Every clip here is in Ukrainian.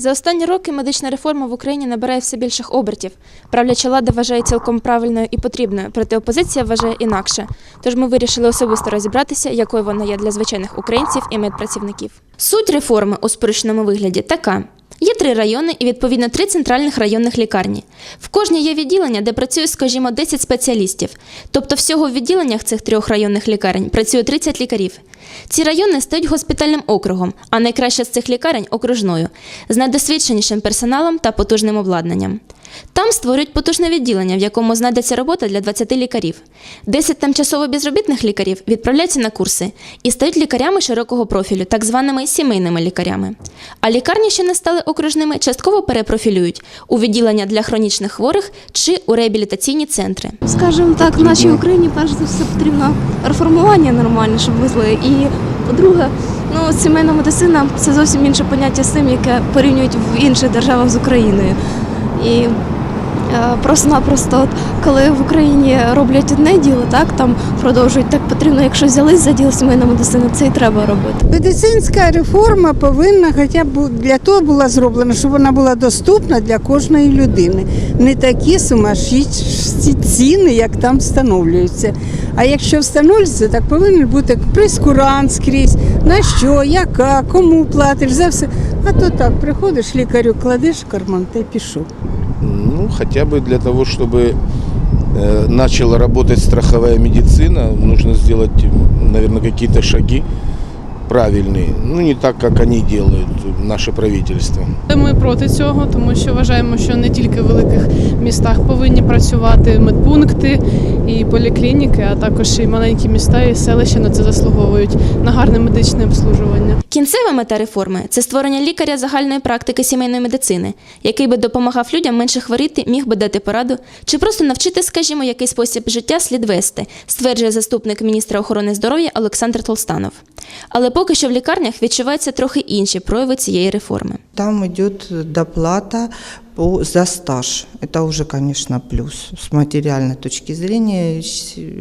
За останні роки медична реформа в Україні набирає все більших обертів. Правляча влада вважає цілком правильною і потрібною, проте опозиція вважає інакше. Тож ми вирішили особисто розібратися, якою вона є для звичайних українців і медпрацівників. Суть реформи у спрощеному вигляді така. Є три райони і відповідно три центральних районних лікарні. В кожній є відділення, де працює, скажімо, 10 спеціалістів. Тобто всього в відділеннях цих трьох районних лікарень працює 30 лікарів. Ці райони стають госпітальним округом, а найкраща з цих лікарень окружною, з найдосвідченішим персоналом та потужним обладнанням. Там створюють потужне відділення, в якому знайдеться робота для 20 лікарів. 10 тимчасово безробітних лікарів відправляються на курси і стають лікарями широкого профілю, так званими сімейними лікарями. А лікарні, що не стали окружними, частково перепрофілюють у відділення для хронічних хворих чи у реабілітаційні центри. Скажімо так, в нашій Україні перш за все потрібно реформування нормальне, щоб везли. І по-друге, ну сімейна медицина це зовсім інше поняття з тим, яке порівнюють в інших державах з Україною. І просто-напросто, коли в Україні роблять одне діло, так там продовжують так потрібно, якщо взялись за діло сімейна медицина, це і треба робити. Медицинська реформа повинна хоча б для того була зроблена, щоб вона була доступна для кожної людини. Не такі сумасшедші ціни, як там встановлюються. А якщо встановлюється, так повинен бути прескурант скрізь, на що, яка, кому платиш, за все. А то так, приходиш лікарю, кладеш карман та й пішов Ну, хотя бы для того, чтобы э, начала работать страховая медицина, нужно сделать, наверное, какие-то шаги правильные. Ну, не так, как они делают, наше правительство. Ми проти цього, тому що вважаємо, що не тільки в великих містах повинні працювати медпункти і поліклініки, а також і маленькі міста і селища на це заслуговують на гарне медичне обслуговування. Кінцева мета реформи це створення лікаря загальної практики сімейної медицини, який би допомагав людям менше хворіти, міг би дати пораду, чи просто навчити, скажімо, який спосіб життя слід вести, стверджує заступник міністра охорони здоров'я Олександр Толстанов. Але поки що в лікарнях відчуваються трохи інші прояви цієї реформи. Там идет доплата за стаж. Это уже, конечно, плюс. С материальной точки зрения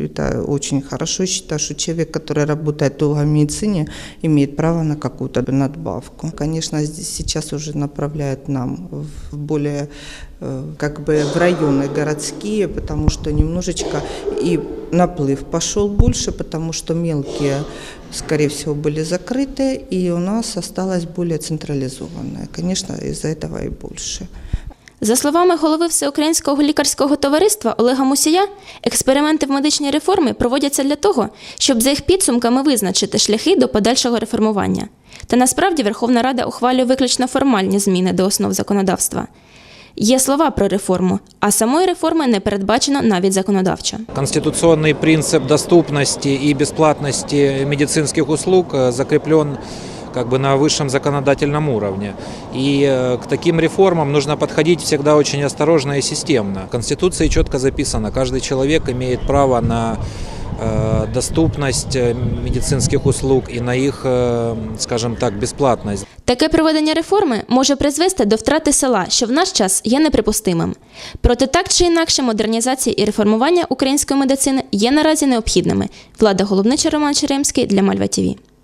это очень хорошо. Считаю, что человек, который работает долго в медицине, имеет право на какую-то надбавку. Конечно, здесь сейчас уже направляют нам в более э, как бы в районы городские, потому что немножечко и наплыв пошел больше, потому что мелкие, скорее всего, были закрыты, и у нас осталось более централизованное. Конечно, из-за этого и больше. За словами голови Всеукраїнського лікарського товариства Олега Мусія, експерименти в медичній реформі проводяться для того, щоб за їх підсумками визначити шляхи до подальшого реформування. Та насправді Верховна Рада ухвалює виключно формальні зміни до основ законодавства. Є слова про реформу, а самої реформи не передбачено навіть законодавчо. Конституционный принцип доступности и бесплатности медицинских услуг э, закреплен как бы на высшем законодательном уровне. И э, к таким реформам нужно подходить всегда очень осторожно и системно. В Конституции четко записано, каждый человек имеет право на э, доступность э, медицинских услуг и на их, э, скажем так, бесплатность. Таке проведення реформи може призвести до втрати села, що в наш час є неприпустимим. Проте так чи інакше модернізація і реформування української медицини є наразі необхідними. Влада Головнича Роман Черемський для Мальва ТІВІ.